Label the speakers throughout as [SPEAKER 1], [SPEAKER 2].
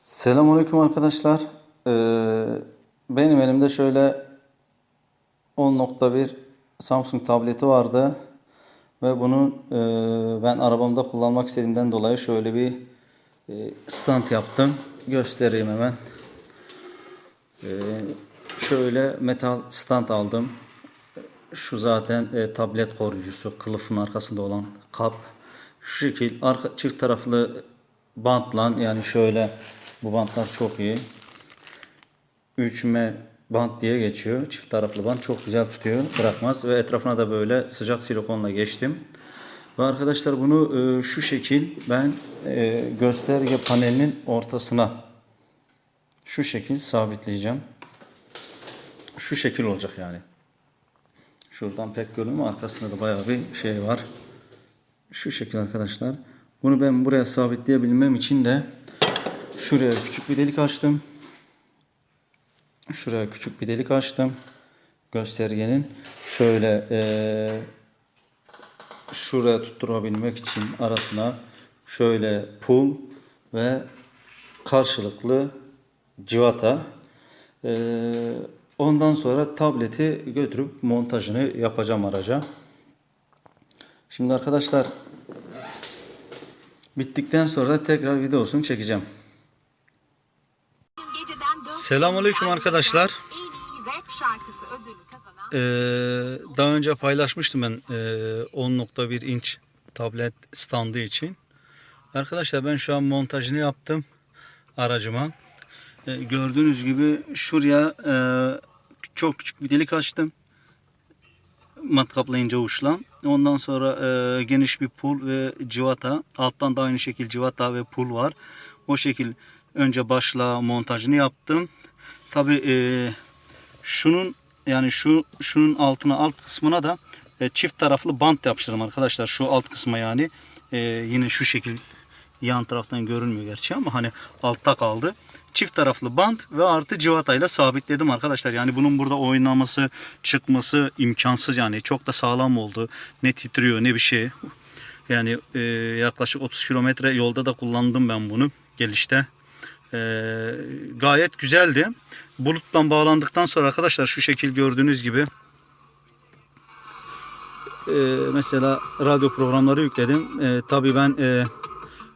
[SPEAKER 1] Selamünaleyküm arkadaşlar. Ee, benim elimde şöyle 10.1 Samsung tableti vardı ve bunu e, ben arabamda kullanmak istediğimden dolayı şöyle bir e, stand yaptım. Göstereyim hemen. Ee, şöyle metal stand aldım. Şu zaten e, tablet koruyucusu, kılıfın arkasında olan kap. Şu şekil arka, çift taraflı bantla yani şöyle bu bantlar çok iyi. 3M bant diye geçiyor. Çift taraflı bant çok güzel tutuyor. Bırakmaz ve etrafına da böyle sıcak silikonla geçtim. Ve arkadaşlar bunu e, şu şekil ben e, gösterge panelinin ortasına şu şekil sabitleyeceğim. Şu şekil olacak yani. Şuradan pek görünmüyor. Arkasında da bayağı bir şey var. Şu şekil arkadaşlar. Bunu ben buraya sabitleyebilmem için de şuraya küçük bir delik açtım. Şuraya küçük bir delik açtım. Göstergenin. Şöyle eee şuraya tutturabilmek için arasına şöyle pul ve karşılıklı civata. Ee, ondan sonra tableti götürüp montajını yapacağım araca. Şimdi arkadaşlar bittikten sonra da tekrar videosunu çekeceğim. Selamünaleyküm arkadaşlar. Ee, daha önce paylaşmıştım ben e, 10.1 inç tablet standı için. Arkadaşlar ben şu an montajını yaptım aracıma. Ee, gördüğünüz gibi şuraya e, çok küçük bir delik açtım. Matkaplayınca uçla. Ondan sonra e, geniş bir pul ve civata. Alttan da aynı şekil civata ve pul var. O şekil önce başla montajını yaptım. Tabi e, şunun yani şu şunun altına alt kısmına da e, çift taraflı bant yapıştırdım arkadaşlar. Şu alt kısma yani e, yine şu şekil yan taraftan görünmüyor gerçi ama hani altta kaldı. Çift taraflı bant ve artı civatayla sabitledim arkadaşlar. Yani bunun burada oynaması, çıkması imkansız yani. Çok da sağlam oldu. Ne titriyor ne bir şey. Yani e, yaklaşık 30 kilometre yolda da kullandım ben bunu gelişte. E, gayet güzeldi. Buluttan bağlandıktan sonra arkadaşlar şu şekil gördüğünüz gibi e, mesela radyo programları yükledim. E, tabii ben e,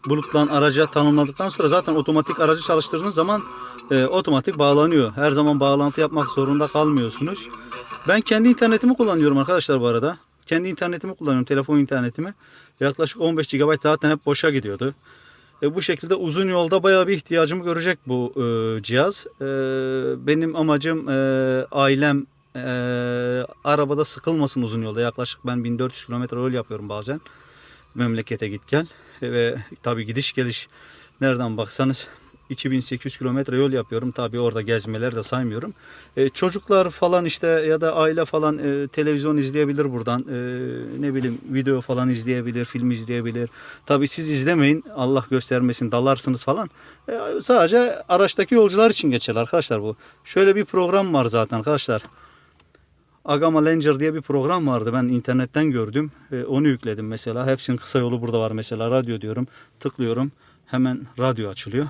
[SPEAKER 1] bulutlan araca tanımladıktan sonra zaten otomatik aracı çalıştırdığınız zaman e, otomatik bağlanıyor. Her zaman bağlantı yapmak zorunda kalmıyorsunuz. Ben kendi internetimi kullanıyorum arkadaşlar bu arada. Kendi internetimi kullanıyorum. Telefon internetimi. Yaklaşık 15 GB zaten hep boşa gidiyordu. E, bu şekilde uzun yolda bayağı bir ihtiyacımı görecek bu e, cihaz. E, benim amacım e, ailem e, arabada sıkılmasın uzun yolda. Yaklaşık ben 1400 kilometre yol yapıyorum bazen. Memlekete git gel. E, ve tabii gidiş geliş nereden baksanız 2800 kilometre yol yapıyorum. Tabii orada gezmeleri de saymıyorum. E, çocuklar falan işte ya da aile falan e, televizyon izleyebilir buradan. E, ne bileyim video falan izleyebilir, film izleyebilir. Tabii siz izlemeyin. Allah göstermesin dalarsınız falan. E, sadece araçtaki yolcular için geçerli arkadaşlar bu. Şöyle bir program var zaten arkadaşlar. Agama Langer diye bir program vardı. Ben internetten gördüm. E, onu yükledim mesela. Hepsinin kısa yolu burada var mesela. Radyo diyorum. Tıklıyorum. Hemen radyo açılıyor.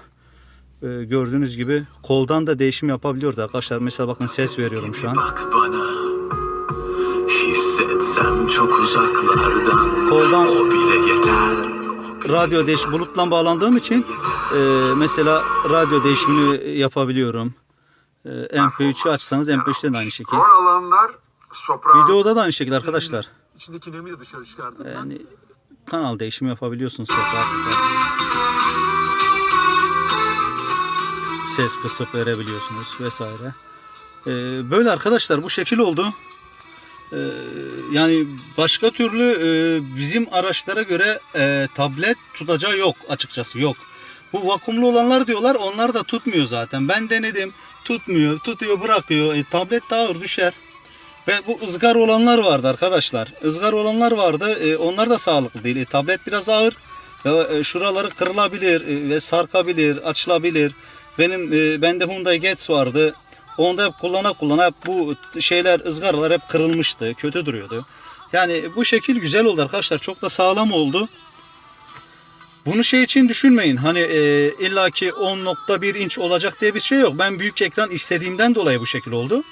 [SPEAKER 1] E, gördüğünüz gibi koldan da değişim yapabiliyoruz arkadaşlar. Mesela bakın ses veriyorum şu an.
[SPEAKER 2] Bak bana Hissetsem çok uzaklardan
[SPEAKER 1] Koldan-
[SPEAKER 2] O bile yeter
[SPEAKER 1] Radyo değiş bulutla bağlandığım için e, mesela radyo değişimini yapabiliyorum. E, MP3'ü açsanız MP3'te de aynı şekilde.
[SPEAKER 3] Rol alanlar sopran.
[SPEAKER 1] Videoda da aynı şekilde arkadaşlar.
[SPEAKER 3] İçindeki nemi de dışarı çıkardım.
[SPEAKER 1] Yani kanal değişimi yapabiliyorsunuz çok Ses kısıp verebiliyorsunuz vesaire. Ee, böyle arkadaşlar bu şekil oldu. Ee, yani başka türlü e, bizim araçlara göre e, tablet tutacağı yok açıkçası yok. Bu vakumlu olanlar diyorlar onlar da tutmuyor zaten. Ben denedim tutmuyor tutuyor bırakıyor. E, tablet daha ağır düşer. Ve bu ızgar olanlar vardı arkadaşlar. Izgar olanlar vardı. E, onlar da sağlıklı değil. E, tablet biraz ağır. E, şuraları kırılabilir e, ve sarkabilir, açılabilir. Benim e, bende Hyundai Getz vardı. Onda hep kullana kullana bu şeyler ızgaralar hep kırılmıştı. Kötü duruyordu. Yani bu şekil güzel oldu arkadaşlar. Çok da sağlam oldu. Bunu şey için düşünmeyin. Hani e, illaki 10.1 inç olacak diye bir şey yok. Ben büyük ekran istediğimden dolayı bu şekil oldu.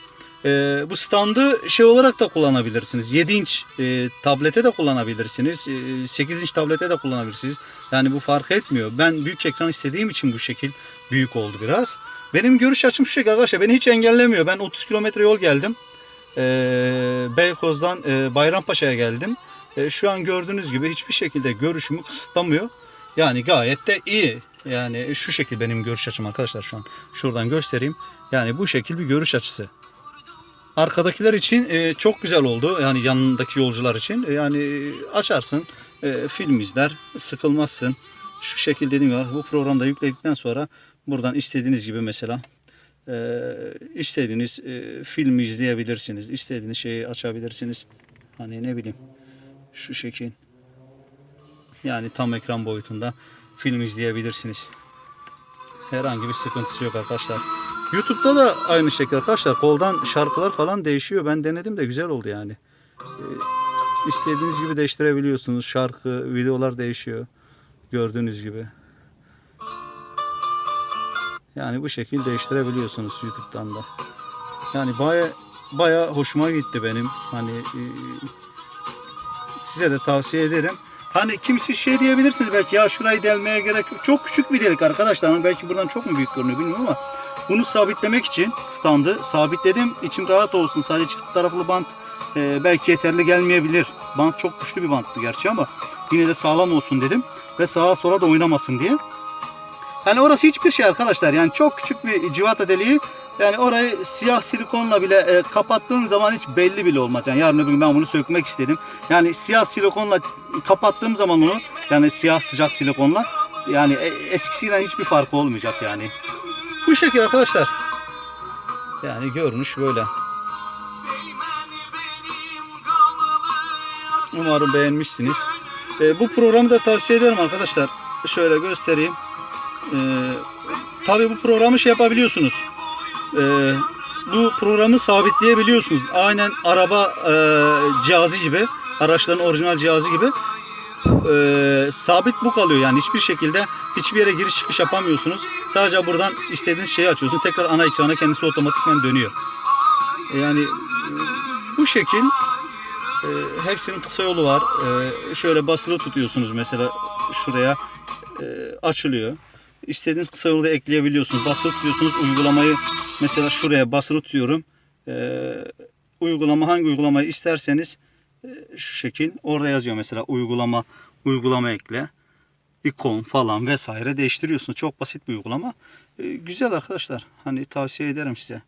[SPEAKER 1] E, bu standı şey olarak da kullanabilirsiniz. 7 inç e, tablete de kullanabilirsiniz. E, 8 inç tablete de kullanabilirsiniz. Yani bu fark etmiyor. Ben büyük ekran istediğim için bu şekil büyük oldu biraz. Benim görüş açım şu şekilde arkadaşlar. Beni hiç engellemiyor. Ben 30 kilometre yol geldim. E, Beykoz'dan e, Bayrampaşa'ya geldim. E, şu an gördüğünüz gibi hiçbir şekilde görüşümü kısıtlamıyor. Yani gayet de iyi. Yani şu şekil benim görüş açım arkadaşlar şu an. Şuradan göstereyim. Yani bu şekil bir görüş açısı. Arkadakiler için e, çok güzel oldu. Yani yanındaki yolcular için. E, yani açarsın, e, film izler, sıkılmazsın. Şu şekilde dediğim gibi bu programda yükledikten sonra buradan istediğiniz gibi mesela e, istediğiniz e, filmi izleyebilirsiniz. İstediğiniz şeyi açabilirsiniz. Hani ne bileyim şu şekil. Yani tam ekran boyutunda film izleyebilirsiniz. Herhangi bir sıkıntısı yok arkadaşlar. YouTube'da da aynı şekilde arkadaşlar koldan şarkılar falan değişiyor. Ben denedim de güzel oldu yani. Ee, istediğiniz gibi değiştirebiliyorsunuz. Şarkı, videolar değişiyor. Gördüğünüz gibi. Yani bu şekilde değiştirebiliyorsunuz YouTube'dan da. Yani baya baya hoşuma gitti benim. Hani e, size de tavsiye ederim. Hani kimisi şey diyebilirsiniz belki ya şurayı delmeye gerek yok. Çok küçük bir delik arkadaşlar. Belki buradan çok mu büyük görünüyor bilmiyorum ama bunu sabitlemek için standı sabitledim. İçim rahat olsun. Sadece çift taraflı bant e, belki yeterli gelmeyebilir. Bant çok güçlü bir banttı gerçi ama yine de sağlam olsun dedim. Ve sağa sola da oynamasın diye. Yani orası hiçbir şey arkadaşlar. Yani çok küçük bir civata deliği. Yani orayı siyah silikonla bile e, kapattığın zaman hiç belli bile olmaz. Yani yarın öbür gün ben bunu sökmek istedim. Yani siyah silikonla kapattığım zaman onu yani siyah sıcak silikonla yani e, eskisinden hiçbir farkı olmayacak yani. Bu şekilde arkadaşlar. Yani görünüş böyle. Umarım beğenmişsiniz. E, bu programı da tavsiye ederim arkadaşlar. Şöyle göstereyim. E, tabii bu programı şey yapabiliyorsunuz. E, bu programı sabitleyebiliyorsunuz. Aynen araba e, cihazı gibi, araçların orijinal cihazı gibi e, sabit bu kalıyor. Yani hiçbir şekilde hiçbir yere giriş çıkış yapamıyorsunuz. Sadece buradan istediğiniz şeyi açıyorsunuz. Tekrar ana ekrana kendisi otomatikman dönüyor. Yani e, bu şekil e, hepsinin kısa yolu var. E, şöyle basılı tutuyorsunuz mesela şuraya e, açılıyor. İstediğiniz kısa yolu da ekleyebiliyorsunuz. Basılı tutuyorsunuz uygulamayı mesela şuraya basılı tutuyorum. E, uygulama hangi uygulamayı isterseniz e, şu şekil orada yazıyor mesela uygulama uygulama ekle ikon falan vesaire değiştiriyorsunuz. Çok basit bir uygulama. E, güzel arkadaşlar. Hani tavsiye ederim size.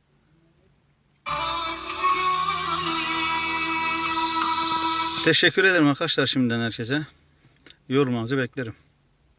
[SPEAKER 1] Teşekkür ederim arkadaşlar şimdiden herkese. Yorumlarınızı beklerim.